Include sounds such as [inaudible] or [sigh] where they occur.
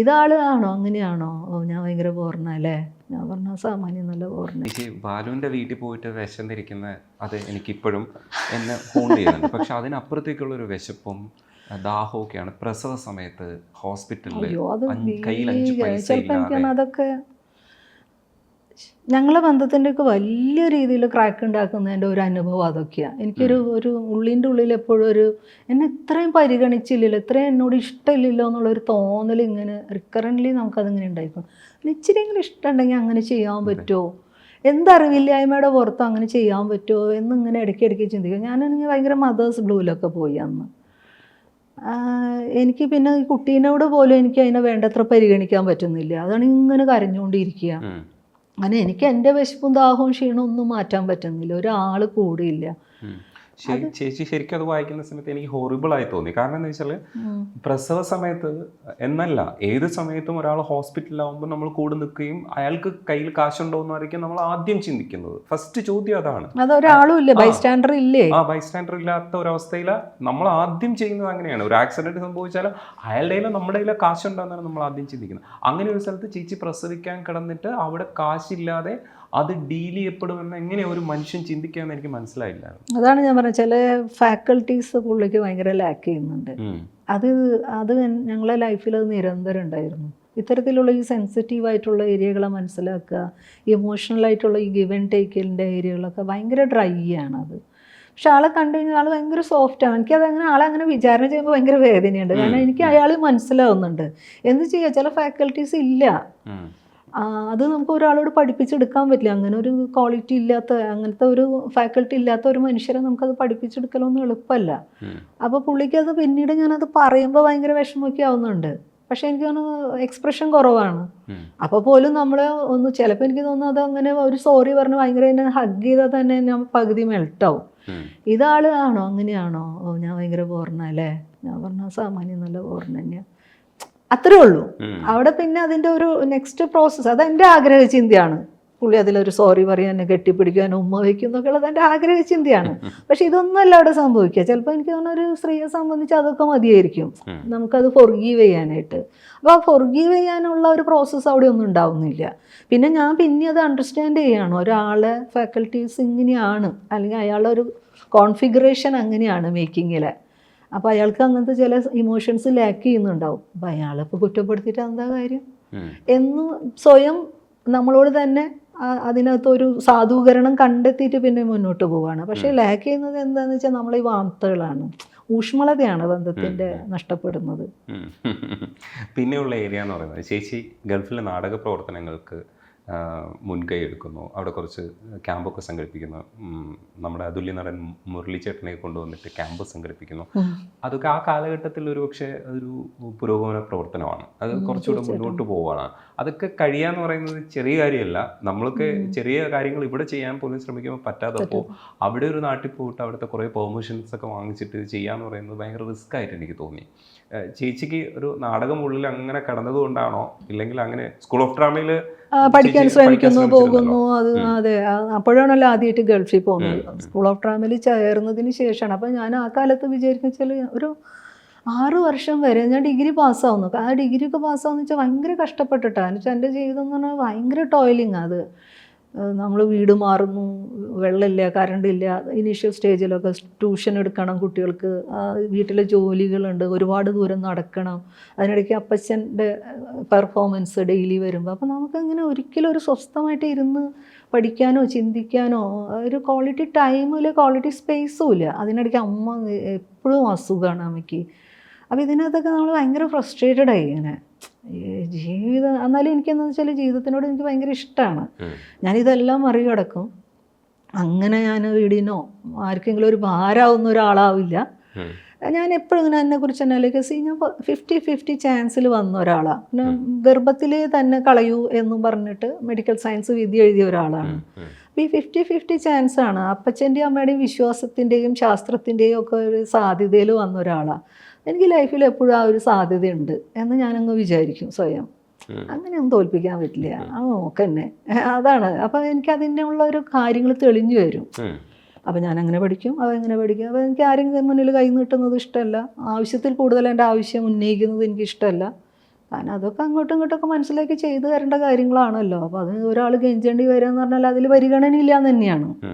ഇതാൾ ആണോ അങ്ങനെയാണോ? ഓ ഞാൻ ഭയങ്കര ബോർണ അല്ലേ? ഞാൻ പറഞ്ഞ സാമാന്യം നല്ല ചേച്ചി ബാലുവിന്റെ വീട്ടിൽ പോയിട്ട് വിശന്നിരിക്കുന്ന അത് എനിക്ക് ഇപ്പോഴും എന്നെ ഹോൺ ചെയ്യുന്നുണ്ട്. പക്ഷെ അതിനപ്പുറത്തേക്കുള്ള ഒരു വിശപ്പും ദാഹമൊക്കെയാണ് ദാഹവും ഒക്കെയാണ് പ്രസവ സമയത്ത് ഹോസ്പിറ്റലിൽ കയ്യിൽ അഞ്ച്. പൈസ ഇല്ലാതെ അതൊക്കെ? ഞങ്ങളെ ബന്ധത്തിന്റെ ഒക്കെ വലിയ രീതിയിൽ ക്രാക്ക് ഉണ്ടാക്കുന്നതിന്റെ ഒരു അനുഭവം അതൊക്കെയാണ് എനിക്കൊരു ഒരു ഉള്ളിന്റെ ഉള്ളിൽ എപ്പോഴും ഒരു എന്നെ ഇത്രയും പരിഗണിച്ചില്ലല്ലോ ഇത്രയും എന്നോട് ഇഷ്ടമില്ലല്ലോ എന്നുള്ളൊരു തോന്നൽ ഇങ്ങനെ റിക്കറന്റ്ലി നമുക്കതിങ്ങനെ ഉണ്ടായിക്കും ഇച്ചിരിയെങ്കിലും ഇഷ്ടമുണ്ടെങ്കിൽ അങ്ങനെ ചെയ്യാൻ പറ്റുമോ എന്തറിവില്ലായ്മയുടെ പുറത്ത് അങ്ങനെ ചെയ്യാൻ പറ്റുമോ എന്നിങ്ങനെ ഇടയ്ക്ക് ഇടയ്ക്ക് ചിന്തിക്കും. ഞാനാണെങ്കിൽ ഭയങ്കര മദേഴ്സ് ബ്ലൂവിലൊക്കെ പോയി അന്ന്. എനിക്ക് പിന്നെ ഈ കുട്ടീനോട് പോലും എനിക്ക് അതിനെ വേണ്ടത്ര പരിഗണിക്കാൻ പറ്റുന്നില്ല. അതാണ് ഇങ്ങനെ കരഞ്ഞുകൊണ്ടിരിക്കുക. അങ്ങനെ എനിക്ക് എന്റെ വിശപ്പും ദാഹവും ക്ഷീണവും ഒന്നും മാറ്റാൻ പറ്റുന്നില്ല. ഒരാൾ കൂടിയില്ല. ചേച്ചി ശരിക്കും അത് വായിക്കുന്ന സമയത്ത് എനിക്ക് ഹോറിബിൾ ആയി തോന്നി. കാരണം എന്താ വെച്ചാൽ പ്രസവ സമയത്ത് എന്നല്ല ഏത് സമയത്തും ഒരാൾ ഹോസ്പിറ്റലിലാവുമ്പോൾ നമ്മൾ കൂടെ നിൽക്കുകയും അയാൾക്ക് കയ്യിൽ കാശുണ്ടോ എന്നായിരിക്കും നമ്മൾ ആദ്യം ചിന്തിക്കുന്നത്. ഫസ്റ്റ് ചോദ്യം അതാണ്. ആ. ബൈസ്റ്റാൻഡർ ഇല്ലാത്ത ഒരവസ്ഥയിൽ നമ്മൾ ആദ്യം ചെയ്യുന്നത് അങ്ങനെയാണ്. ഒരു ആക്സിഡന്റ് സംഭവിച്ചാൽ അയാളുടെ നമ്മുടെയിലോ നമ്മുടെ കയ്യിലോ കാശുണ്ടെന്നാണ് നമ്മൾ ആദ്യം ചിന്തിക്കുന്നത്. അങ്ങനെ ഒരു സ്ഥലത്ത് ചേച്ചി പ്രസവിക്കാൻ കിടന്നിട്ട് അവിടെ കാശില്ലാതെ അത് ഡീൽ ചെയ്യപ്പെടുമെന്ന് എങ്ങനെ ഒരു മനുഷ്യൻ ചിന്തിക്കാമെന്ന് എനിക്ക് മനസ്സിലായില്ല. അതാണ് ഞാൻ പറഞ്ഞത് ചില ഫാക്കൽറ്റീസ് പുള്ളിക്ക് ഭയങ്കര ലാക്ക് ചെയ്യുന്നുണ്ട്. അത് അത് ഞങ്ങളെ ലൈഫിൽ അത് നിരന്തരം ഉണ്ടായിരുന്നു. ഇത്തരത്തിലുള്ള ഈ സെൻസിറ്റീവ് ആയിട്ടുള്ള ഏരിയകളെ മനസ്സിലാക്കുക ഇമോഷണൽ ആയിട്ടുള്ള ഈ ഗിവൻ ആൻഡ് ടേക്കിന്റെ ഏരിയകളൊക്കെ ഭയങ്കര ഡ്രൈ ആണ് അത് പക്ഷെ ആളെ കണ്ടു കഴിഞ്ഞാൽ ആൾ ഭയങ്കര സോഫ്റ്റാണ് എനിക്കത് അങ്ങനെ ആളെ അങ്ങനെ വിചാരണ ചെയ്യുമ്പോൾ ഭയങ്കര വേദനയുണ്ട്. കാരണം എനിക്ക് അയാൾ മനസ്സിലാവുന്നുണ്ട്. എന്ത് ചെയ്യുക ചില ഫാക്കൽറ്റീസ് ഇല്ല. അത് നമുക്ക് ഒരാളോട് പഠിപ്പിച്ചെടുക്കാൻ പറ്റില്ല. അങ്ങനെ ഒരു ക്വാളിറ്റി ഇല്ലാത്ത അങ്ങനത്തെ ഒരു ഫാക്കൽറ്റി ഇല്ലാത്ത ഒരു മനുഷ്യരെ നമുക്കത് പഠിപ്പിച്ചെടുക്കലൊന്നും എളുപ്പമല്ല. അപ്പോൾ പുള്ളിക്ക് അത് പിന്നീട് ഞാനത് പറയുമ്പോൾ ഭയങ്കര വിഷമമൊക്കെ ആവുന്നുണ്ട്. പക്ഷെ എനിക്ക് തോന്നുന്നു എക്സ്പ്രഷൻ കുറവാണ്. അപ്പോൾ പോലും നമ്മൾ ഒന്ന് ചിലപ്പോൾ എനിക്ക് തോന്നുന്നു അത് അങ്ങനെ ഒരു സോറി പറഞ്ഞ് ഭയങ്കര എന്നെ ഹഗ് ചെയ്താൽ തന്നെ ഞാൻ പകുതി മെൽട്ടാവും. ഇതാൾ ആണോ? അങ്ങനെയാണോ? ഓ ഞാൻ ഭയങ്കര ബോർണ അല്ലേ? ഞാൻ പറഞ്ഞ സാമാന്യം നല്ല ബോർണ തന്നെയാണ് അത്രേ ഉള്ളൂ. അവിടെ പിന്നെ അതിന്റെ ഒരു നെക്സ്റ്റ് പ്രോസസ്സ് അത് എന്റെ ആഗ്രഹ ചിന്തയാണ്. പുള്ളി അതിലൊരു സോറി പറയാൻ എന്നെ കെട്ടിപ്പിടിക്കാൻ ഉമ്മ വയ്ക്കും എന്നൊക്കെ ഉള്ളത് എന്റെ ആഗ്രഹ ചിന്തയാണ്. [laughs] പക്ഷെ ഇതൊന്നുമല്ല അവിടെ സംഭവിക്കുക. ചിലപ്പോൾ എനിക്ക് തോന്നുന്ന ഒരു സ്ത്രീയെ സംബന്ധിച്ച് അതൊക്കെ മതിയായിരിക്കും. നമുക്കത് ഫൊർഗീവ് ചെയ്യാനായിട്ട്. അപ്പോൾ ആ ഫൊർഗീവ് ചെയ്യാനുള്ള ഒരു പ്രോസസ്സ് അവിടെ ഒന്നും ഉണ്ടാവുന്നില്ല. പിന്നെ ഞാൻ പിന്നെ അത് അണ്ടർസ്റ്റാൻഡ് ചെയ്യാണ്. ഒരാളെ ഫാക്കൽറ്റീസ് ഇങ്ങനെയാണ്. അല്ലെങ്കിൽ അയാളുടെ ഒരു കോൺഫിഗറേഷൻ അങ്ങനെയാണ് മേക്കിങ്ങിലെ അപ്പോൾ അയാൾക്ക് അങ്ങനത്തെ ചില ഇമോഷൻസ് ലാക്ക് ചെയ്യുന്നുണ്ടാവും. അപ്പോൾ അയാളിപ്പോൾ കുറ്റപ്പെടുത്തിയിട്ട് എന്താ കാര്യം? എന്ന് സ്വയം നമ്മളോട് തന്നെ അതിനകത്ത് അതിനകത്തൊരു സാധൂകരണം കണ്ടെത്തിയിട്ട് പിന്നെ മുന്നോട്ട് പോവാണ്. പക്ഷേ ലാക്ക് ചെയ്യുന്നത് എന്താണെന്ന് വെച്ചാൽ നമ്മൾ ഈ വാർത്തകളാണ്. ഊഷ്മളതയാണ് ബന്ധത്തിന്റെ നഷ്ടപ്പെടുന്നത്. [laughs] പിന്നെയുള്ള ഏരിയ എന്ന് പറയുന്നത് ചേച്ചി ഗൾഫിലെ നാടക പ്രവർത്തനങ്ങൾക്ക് മുൻകൈ എടുക്കുന്നു അവിടെ കുറച്ച് ക്യാമ്പൊക്കെ സംഘടിപ്പിക്കുന്നു. നമ്മുടെ അതുല്യ നടൻ മുരളിച്ചേട്ടനെ കൊണ്ടുവന്നിട്ട് ക്യാമ്പ് സംഘടിപ്പിക്കുന്നു. അതൊക്കെ ആ കാലഘട്ടത്തിൽ ഒരു പക്ഷേ ഒരു പുരോഗമന പ്രവർത്തനമാണ്. അത് കുറച്ചുകൂടെ മുന്നോട്ട് പോവുകയാണ്. അതൊക്കെ കഴിയാന്ന് പറയുന്നത് ചെറിയ കാര്യമല്ല. നമ്മളൊക്കെ ചെറിയ കാര്യങ്ങൾ ഇവിടെ ചെയ്യാൻ പോലും ശ്രമിക്കുമ്പോൾ പറ്റാത്തപ്പോൾ അവിടെ ഒരു നാട്ടിൽ പോയിട്ട് അവിടുത്തെ കുറേ പെർമിഷൻസ് ഒക്കെ വാങ്ങിച്ചിട്ട് ചെയ്യാന്ന് പറയുന്നത് ഭയങ്കര റിസ്ക് ആയിട്ട് എനിക്ക് തോന്നി. ചേച്ചിക്ക് ഒരു നാടകം ഉള്ളിൽ അങ്ങനെ കടന്നതുകൊണ്ടാണോ ഇല്ലെങ്കിൽ അങ്ങനെ സ്കൂൾ ഓഫ് ഡ്രാമയിൽ പഠിക്കാൻ ശ്രമിക്കുന്നു പോകുന്നു അത് അതെ. അപ്പോഴാണല്ലോ ആദ്യമായിട്ട് ഗൾഫിൽ പോകുന്നത്. സ്കൂൾ ഓഫ് ഡ്രാമയിൽ ചേർന്നതിന് ശേഷമാണ്. അപ്പം ഞാൻ ആ കാലത്ത് വിചാരിക്കുന്ന വെച്ചാൽ ഒരു ആറു വർഷം വരെ ഞാൻ ഡിഗ്രി പാസ്സാവുന്നു. ആ ഡിഗ്രി ഒക്കെ പാസ്സാവുന്ന വെച്ചാൽ ഭയങ്കര കഷ്ടപ്പെട്ടിട്ടാണ്. വെച്ചാൽ എന്റെ ജീവിതം എന്ന് പറഞ്ഞാൽ ഭയങ്കര ടോയിലിങ് അത്. നമ്മൾ വീട് മാറുന്നു വെള്ളമില്ല കറണ്ട് ഇല്ല ഇനീഷ്യൽ സ്റ്റേജിലൊക്കെ ട്യൂഷൻ എടുക്കണം കുട്ടികൾക്ക് വീട്ടിലെ ജോലികളുണ്ട് ഒരുപാട് ദൂരം നടക്കണം. അതിനിടയ്ക്ക് അപ്പച്ചന്റെ പെർഫോമൻസ് ഡെയിലി വരുമ്പോൾ അപ്പോൾ നമുക്കങ്ങനെ ഒരിക്കലും ഒരു സ്വസ്ഥമായിട്ട് ഇരുന്ന് പഠിക്കാനോ ചിന്തിക്കാനോ ഒരു ക്വാളിറ്റി ടൈമും ഇല്ല ക്വാളിറ്റി സ്പേസും ഇല്ല. അതിനിടയ്ക്ക് അമ്മ എപ്പോഴും അസുഖമാണ് അമ്മയ്ക്ക്. അപ്പോൾ ഇതിനകത്തൊക്കെ നമ്മൾ ഭയങ്കര ഫ്രസ്ട്രേറ്റഡ് ആയി ഇങ്ങനെ. ജീവിതം എന്നാലും എനിക്കെന്താണെന്ന് വെച്ചാൽ ജീവിതത്തിനോട് എനിക്ക് ഭയങ്കര ഇഷ്ടമാണ് ഞാനിതെല്ലാം മറികടക്കും. അങ്ങനെ ഞാൻ വീടിനോ ആർക്കെങ്കിലും ഒരു ഭാരമാവുന്ന ഒരാളാവില്ല. ഞാൻ എപ്പോഴും ഇങ്ങനെ എന്നെ കുറിച്ച് തന്നെ അല്ലെങ്കിൽ സി ഞാൻ ഫിഫ്റ്റി ഫിഫ്റ്റി ചാൻസിൽ വന്ന ഒരാളാണ് പിന്നെ ഗർഭത്തിൽ തന്നെ കളയൂ എന്നും പറഞ്ഞിട്ട് മെഡിക്കൽ സയൻസ് വിധി എഴുതിയ ഒരാളാണ്. അപ്പോൾ ഈ ഫിഫ്റ്റി ഫിഫ്റ്റി ചാൻസ് ആണ് അപ്പച്ചന്റെയും അമ്മയുടെയും വിശ്വാസത്തിന്റെയും ശാസ്ത്രത്തിന്റെയും ഒക്കെ ഒരു സാധ്യതയിൽ വന്ന ഒരാളാണ് എനിക്ക് ലൈഫിൽ എപ്പോഴും ആ ഒരു സാധ്യതയുണ്ട് എന്ന് ഞാനങ്ങ് വിചാരിക്കും സ്വയം. അങ്ങനെയൊന്നും തോൽപ്പിക്കാൻ പറ്റില്ല. ആ നോക്കന്നെ. അതാണ്. അപ്പോൾ എനിക്ക് അതിന്റെ ഉള്ള ഒരു കാര്യങ്ങൾ തെളിഞ്ഞു വരും. അപ്പോൾ ഞാൻ അങ്ങനെ പഠിക്കും അവ എങ്ങനെ പഠിക്കും. അപ്പൊ എനിക്ക് ആരെങ്കിലും മുന്നിൽ കൈ നീട്ടുന്നത് ഇഷ്ടമല്ല ആവശ്യത്തിൽ കൂടുതൽ എന്റെ ആവശ്യം ഉന്നയിക്കുന്നത് എനിക്ക് ഇഷ്ടമല്ല കാരണം അതൊക്കെ അങ്ങോട്ടും ഇങ്ങോട്ടൊക്കെ മനസ്സിലാക്കി ചെയ്തു തരേണ്ട കാര്യങ്ങളാണല്ലോ. അപ്പോൾ അത് ഒരാൾ ഗെഞ്ചേണ്ടി വരിക എന്ന് പറഞ്ഞാൽ അതിൽ പരിഗണന ഇല്ല എന്ന് തന്നെയാണ്